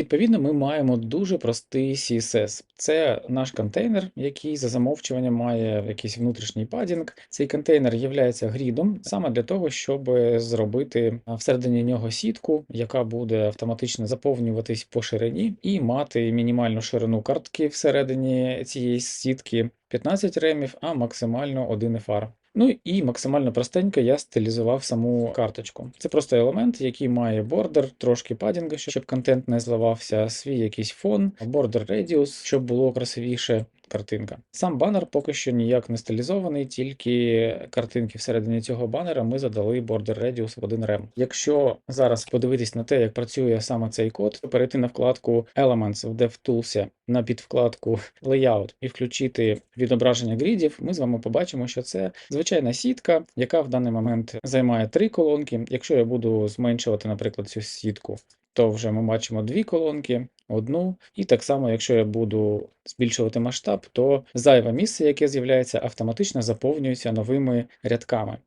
Відповідно, ми маємо дуже простий CSS. Це наш контейнер, який за замовчуванням має якийсь внутрішній падінг. Цей контейнер є грідом саме для того, щоб зробити всередині нього сітку, яка буде автоматично заповнюватись по ширині і мати мінімальну ширину картки всередині цієї сітки 15 ремів, а максимально 1 FR. Ну і максимально простенько я стилізував саму карточку. Це просто елемент, який має бордер, трошки падінга, щоб контент не зливався, свій якийсь фон, бордер радіус, щоб було красивіше. Картинка. Сам банер поки що ніяк не стилізований, тільки картинки всередині цього банера ми задали border radius в 1 рем. Якщо зараз подивитись на те, як працює саме цей код, то перейти на вкладку Elements в DevTools на підвкладку Layout і включити відображення грідів, ми з вами побачимо, що це звичайна сітка, яка в даний момент займає три колонки. Якщо я буду зменшувати, наприклад, цю сітку, то вже ми бачимо дві колонки, одну. І так само, якщо я буду збільшувати масштаб, то зайве місце, яке з'являється, автоматично заповнюється новими рядками.